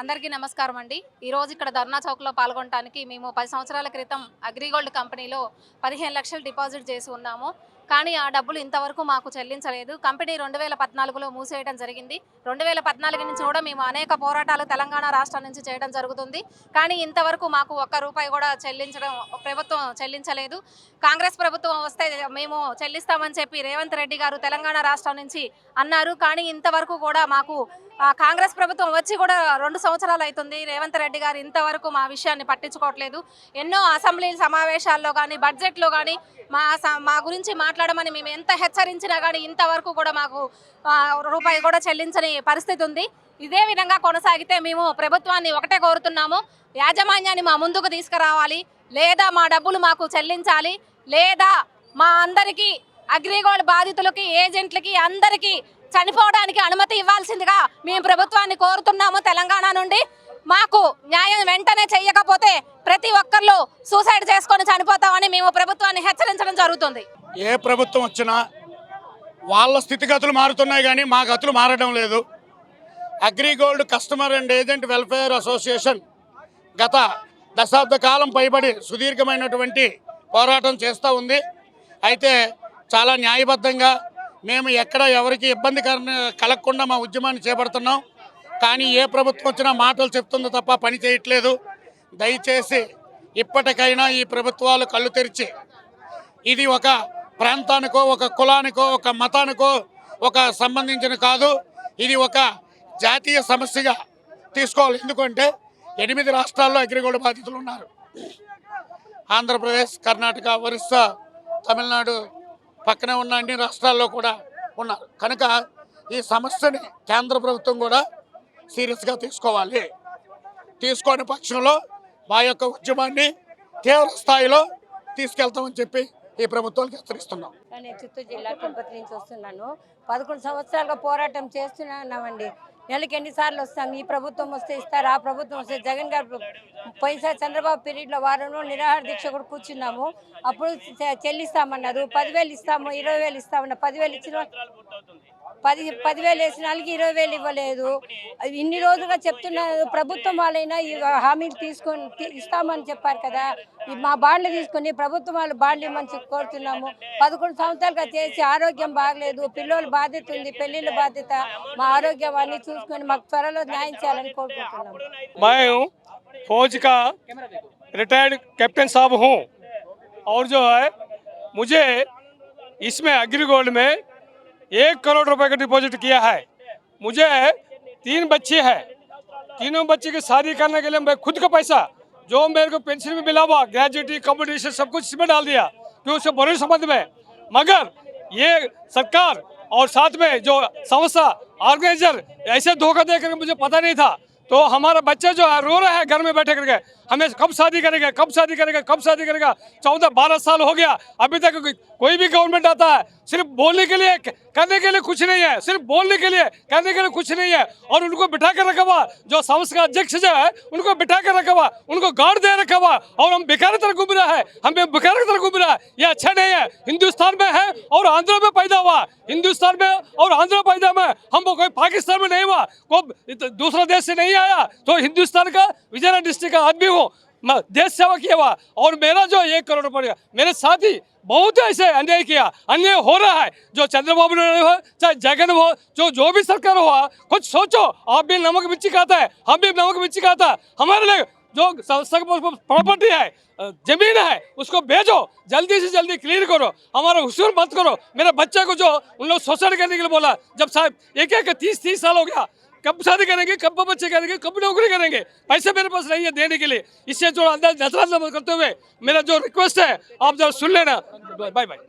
అందరికీ నమస్కారం అండి. ఈరోజు ఇక్కడ ధర్నా చౌక్లో పాల్గొనడానికి మేము పది సంవత్సరాల క్రితం అగ్రిగోల్డ్ కంపెనీలో పదిహేను లక్షలు డిపాజిట్ చేసి ఉన్నాము. కానీ ఆ డబ్బులు ఇంతవరకు మాకు చెల్లించలేదు. కంపెనీ రెండు వేల పద్నాలుగులో మూసేయడం జరిగింది. రెండు వేల పద్నాలుగు నుంచి కూడా మేము అనేక పోరాటాలు తెలంగాణ రాష్ట్రం నుంచి చేయడం జరుగుతుంది. కానీ ఇంతవరకు మాకు ఒక్క రూపాయి కూడా చెల్లించడం ప్రభుత్వం చెల్లించలేదు. కాంగ్రెస్ ప్రభుత్వం వస్తే మేము చెల్లిస్తామని చెప్పి రేవంత్ రెడ్డి గారు తెలంగాణ రాష్ట్రం నుంచి అన్నారు. కానీ ఇంతవరకు కూడా మాకు కాంగ్రెస్ ప్రభుత్వం వచ్చి కూడా రెండు సంవత్సరాలు అవుతుంది. రేవంత్ రెడ్డి గారు ఇంతవరకు మా విషయాన్ని పట్టించుకోవట్లేదు. ఎన్నో అసెంబ్లీ సమావేశాల్లో కానీ బడ్జెట్లో కానీ మా స- మా గురించి మాట్లాడమని మేము ఎంత హెచ్చరించినా కానీ ఇంతవరకు కూడా మాకు రూపాయి కూడా చెల్లించని పరిస్థితి ఉంది. ఇదే విధంగా కొనసాగితే మేము ప్రభుత్వాన్ని ఒకటే కోరుతున్నాము. యాజమాన్యాన్ని మా ముందుకు తీసుకురావాలి. లేదా మా డబ్బులు మాకు చెల్లించాలి. లేదా మా అందరికీ అగ్రిగోల్డ్ బాధితులకి ఏజెంట్లకి అందరికీ చనిపోవడానికి అనుమతి ఇవ్వాల్సిందిగా మేము ప్రభుత్వాన్ని కోరుతున్నాము తెలంగాణ నుండి. మాకు న్యాయం వెంటనే చేయకపోతే ప్రతి ఒక్కళ్ళు సూసైడ్ చేసుకొని చనిపోతామని మేము ప్రభుత్వాన్ని హెచ్చరించడం జరుగుతుంది. ఏ ప్రభుత్వం వచ్చినా వాళ్ళ స్థితిగతులు మారుతున్నాయి కానీ మా గతులు మారడం లేదు. Agrigold customer and agent welfare association గత దశాబ్ద కాలం పైబడి సుదీర్ఘమైనటువంటి పోరాటం చేస్తూ ఉంది. అయితే చాలా న్యాయబద్ధంగా మేము ఎక్కడ ఎవరికి ఇబ్బంది కలగకుండా మా ఉద్యమాన్ని చేపడుతున్నాం. కానీ ఏ ప్రభుత్వం వచ్చినా మాటలు చెప్తుందో తప్ప పని చేయట్లేదు. దయచేసి ఇప్పటికైనా ఈ ప్రభుత్వాలు కళ్ళు తెరిచి ఇది ఒక ప్రాంతానికో ఒక కులానికో ఒక మతానికో ఒక సంబంధించిన కాదు. ఇది ఒక జాతీయ సమస్యగా తీసుకోవాలి. ఎందుకంటే ఎనిమిది రాష్ట్రాల్లో అగ్రిగోల్డ్ బాధితులు ఉన్నారు. ఆంధ్రప్రదేశ్ కర్ణాటక ఒరిస్సా తమిళనాడు పక్కనే ఉన్న అన్ని రాష్ట్రాల్లో కూడా ఉన్నారు. కనుక ఈ సమస్యని కేంద్ర ప్రభుత్వం కూడా సీరియస్గా తీసుకోవాలి. తీసుకోని పక్షంలో మా యొక్క ఉద్యమాన్ని తీవ్ర స్థాయిలో తీసుకెళ్తామని చెప్పి ఈ ప్రభుత్వానికి హెచ్చరిస్తున్నాం. నేను చిత్తూరు జిల్లా తిరుపతి నుంచి వస్తున్నాను. పదకొండు సంవత్సరాలుగా పోరాటం చేస్తున్నామండి ఉన్నామండి నెలకి ఎన్నిసార్లు వస్తాం? ఈ ప్రభుత్వం వస్తే ఇస్తారు? ఆ ప్రభుత్వం వస్తే జగన్ గారు పైసా చంద్రబాబు పీరియడ్లో వారంలో నిరాహార దీక్ష కూడా కూర్చున్నాము. అప్పుడు చెల్లిస్తామన్నారు. పదివేలు ఇస్తాము ఇరవై వేలు ఇస్తామన్నారు. పదివేలు ఇచ్చిన పది పదివేలు వేసిన వాళ్ళకి ఇరవై వేలు ఇవ్వలేదు అది ఇన్ని రోజులుగా చెప్తున్నారు ప్రభుత్వం వాళ్ళైనా ఈ హామీలు తీసుకొని తీ- ఇస్తామని చెప్పారు కదా ఈ మా బాండ్లు తీసుకొని ప్రభుత్వం వాళ్ళు బాండ్లు ఇవ్వమని చెప్పి కోరుతున్నాము పదకొండు సంవత్సరాలుగా చేసి ఆరోగ్యం బాగలేదు పిల్లల బాధ్యత ఉంది పెళ్లిళ్ళ బాధ్యత మా ఆరోగ్యం అన్ని చూసుకొని మాకు త్వరలో న్యాయం చేయాలని కోరుకుంటున్నాము मैं हूँ फौज का रिटायर्ड कैप्टन साहब हूँ और जो है मुझे इसमें अग्रिगोल्ड में एक करोड़ रुपए का डिपॉजिट किया है। मुझे तीन बच्चे हैं। तीनों बच्चे की शादी करने के लिए मैं खुद का पैसा, जो मेरे को पेंशन में मिला हुआ, ग्रेजुएटी, कॉम्पिटिशन, सब कुछ इसमें डाल दिया क्यों उससे बड़े संबंध में। मगर ये सरकार और साथ में जो संस्था, ऑर्गेनाइजर, ऐसे धोखा देकर मुझे पता नहीं था तो हमारा बच्चा जो है, रो रहा है, घर में बैठे करके। हमें कब शादी करेगा, कब शादी करेगा, कब शादी करेगा? चौदह बारह साल हो गया। अभी तक कोई- भी गवर्नमेंट आता है, सिर्फ़ बोलने के लिए करने के लिए कुछ नहीं है। सिर्फ़ बोलने के लिए करने के लिए कुछ नहीं है। और उनको बिठा कर रखा हुआ, जो संस्था का अध्यक्ष जो है, उनको बिठा कर रखा हुआ, उनको गार्ड दे रखा हुआ। और हम बेकार तरह घूम रहा है। हमें बेकार तरह घूम रहा है। ये अच्छा नहीं है। हिंदुस्तान में है और आंध्र में पैदा हुआ। हिंदुस्तान में और आंध्र पैदा में। हम कोई पाकिस्तान में नहीं हुआ। कोई दूसरा देश से नहीं आया। तो हिंदुस्तान का, विजयनगर डिस्ट्रिक्ट का आदमी हूँ। देश सेवा किया हुआ। और मेरा जो एक करोड़ रुपया, मेरे साथी बहुत ऐसे अन्याय किया। अन्याय हो रहा है। जो चंद्रबाबु नायडू हो, चाहे जगन हो, जो जो भी सरकार हुआ कुछ सोचो, आप भी नमक मिर्ची खाता है, हम भी नमक मिर्ची खाता है। हमारे लिए जो प्रॉपर्टी है ज़मीन है, उसको भेजो, जल्दी से जल्दी क्लियर करो। हमारा हुसूर मत करो। मेरे बच्चे को जो, उन लोग सुसाइड करने के लिए बोला, जब साहब एक एक तीस तीस साल हो गया कब शादी करेंगे, कब बच्चे करेंगे, कब नौकरी करेंगे? पैसे मेरे पास नहीं है देने के लिए। इससे जो अंदर नजरअंदाज करते हुए मेरा जो रिक्वेस्ट है, आप जरा सुन लेना। Bye bye